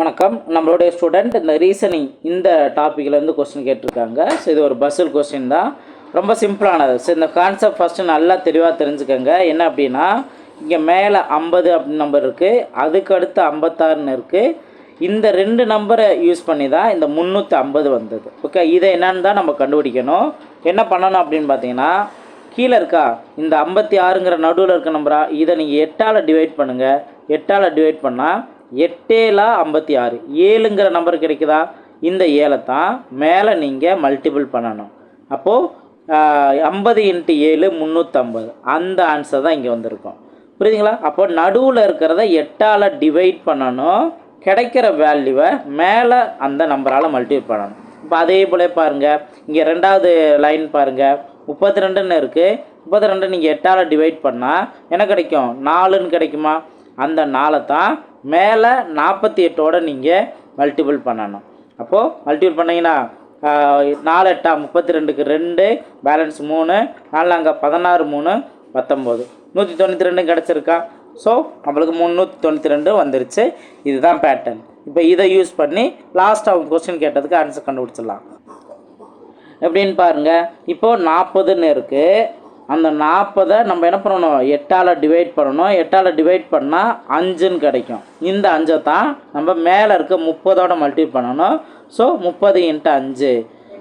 வணக்கம். நம்மளுடைய ஸ்டூடெண்ட் இந்த ரீசனிங் இந்த டாப்பிக்கில் கொஸ்டின் கேட்டிருக்காங்க. ஸோ இது ஒரு பஸ்ஸில் கொஸ்டின் தான். ரொம்ப சிம்பிளானது ஸோ இந்த கான்செப்ட் ஃபஸ்ட்டு நல்லா தெளிவாக தெரிஞ்சுக்கோங்க. என்ன அப்படின்னா இங்கே மேலே ஐம்பது அப்படின்னு நம்பர் இருக்குது அதுக்கு அடுத்து ஐம்பத்தாறுன்னு இருக்குது இந்த ரெண்டு நம்பரை யூஸ் பண்ணி தான் இந்த முந்நூற்றி ஐம்பது வந்தது. ஓகே இதை என்னன்னு தான் நம்ம கண்டுபிடிக்கணும். என்ன பண்ணணும் அப்படின்னு பார்த்தீங்கன்னா கீழே இருக்கா? இந்த ஐம்பத்தி ஆறுங்கிற நடுவில் இருக்க நம்பரா இதை நீங்கள் எட்டால் டிவைட் பண்ணுங்கள் எட்டால் டிவைட் பண்ணால் எட்டேலா ஐம்பத்தி ஆறு. ஏழுங்கிற நம்பர் கிடைக்குதா? இந்த ஏழை தான். மேலே நீங்கள் மல்டிபிள் பண்ணணும். அப்போது ஐம்பது இன்ட்டு ஏழு முந்நூற்றம்பது அந்த ஆன்சர் தான் இங்கே வந்திருக்கும். புரியுதுங்களா? அப்போ நடுவில் இருக்கிறத எட்டால் டிவைட் பண்ணணும். கிடைக்கிற வேல்யூவை மேலே அந்த நம்பரால் மல்டிபிள் பண்ணணும். இப்போ அதே போல பாருங்கள் இங்கே ரெண்டாவது லைன் பாருங்கள் முப்பத்தி ரெண்டுன்னு இருக்குது முப்பத்தி ரெண்டு நீங்கள் எட்டால் டிவைட் பண்ணால் என்ன கிடைக்கும்? நாலுன்னு கிடைக்குமா? அந்த நாளை தான் மேலே நாற்பத்தி எட்டோட நீங்கள் மல்டிபிள் பண்ணணும். அப்போது மல்டிபிள் பண்ணிங்கன்னா நாலு எட்டா முப்பத்தி ரெண்டுக்கு ரெண்டு பேலன்ஸ் மூணு நாலு அங்கே பதினாறு மூணு பத்தொம்போது. நூற்றி தொண்ணூற்றி ரெண்டு கிடச்சிருக்கா? ஸோ நம்மளுக்கு முந்நூற்றி தொண்ணூற்றி ரெண்டு வந்துருச்சு. இதுதான் பேட்டர்ன் இப்போ இதை யூஸ் பண்ணி லாஸ்ட் அவங்க கொஸ்டின் கேட்டதுக்கு ஆன்சர் கண்டுபிடிச்சிடலாம். எப்படின்னு பாருங்க. இப்போது நாற்பதுன்னு இருக்குது அந்த நாற்பதை நம்ம என்ன பண்ணணும்? எட்டால் டிவைட் பண்ணணும். எட்டால் டிவைட் பண்ணால் அஞ்சுன்னு கிடைக்கும். இந்த அஞ்சை தான் நம்ம மேலே இருக்க முப்பதோட மல்டிபிள் பண்ணணும். ஸோ முப்பது இன்ட்டு அஞ்சு.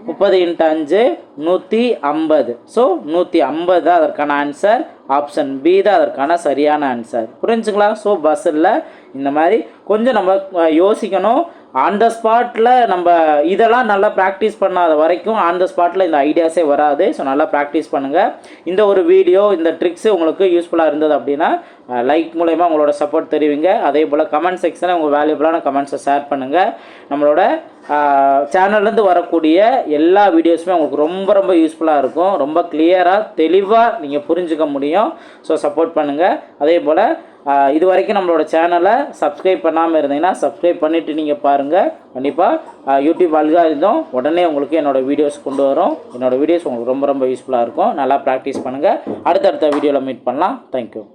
முப்பது இன்ட்டு அஞ்சு நூற்றி ஐம்பது. ஸோ நூற்றி ஐம்பது தான் அதற்கான ஆன்சர் ஆப்ஷன் பி தான் அதற்கான சரியான ஆன்சர் புரிஞ்சுங்களா? ஸோ பஸ்ஸில் இந்த மாதிரி கொஞ்சம் நம்ம யோசிக்கணும். ஆன் த ஸ்பாட்டில் நம்ம இதெல்லாம் நல்லா ப்ராக்டிஸ் பண்ணாத வரைக்கும் ஆன் த ஸ்பாட்டில் இந்த ஐடியாஸே வராது. ஸோ நல்லா ப்ராக்டிஸ் பண்ணுங்கள் இந்த ஒரு வீடியோ இந்த ட்ரிக்ஸு உங்களுக்கு யூஸ்ஃபுல்லாக இருந்தது அப்படின்னா லைக் மூலயமா உங்களோட சப்போர்ட் தெரிவிங்க. அதே போல் கமெண்ட் செக்ஷனில் உங்கள் வேல்யூபிளான கமெண்ட்ஸை ஷேர் பண்ணுங்கள் நம்மளோட சேனல்லேருந்து வரக்கூடிய எல்லா வீடியோஸுமே உங்களுக்கு ரொம்ப ரொம்ப யூஸ்ஃபுல்லாக இருக்கும். ரொம்ப கிளியராக தெளிவாக நீங்கள் புரிஞ்சுக்க முடியும். ஸோ சப்போர்ட் பண்ணுங்கள் அதே போல் இது வரைக்கும் நம்மளோட சேனலை சப்ஸ்கிரைப் பண்ணாமல் இருந்தீங்கன்னா சப்ஸ்கிரைப் பண்ணிவிட்டு நீங்கள் பாருங்கள் கண்டிப்பாக யூடியூப் அல்காரிதம் உடனே உங்களுக்கு என்னோடய வீடியோஸ் கொண்டு வரும். என்னோடய வீடியோஸ் உங்களுக்கு ரொம்ப ரொம்ப யூஸ்ஃபுல்லாக இருக்கும். நல்லா ப்ராக்டிஸ் பண்ணுங்கள் அடுத்தடுத்த வீடியோவில் மீட் பண்ணலாம். தேங்க்யூ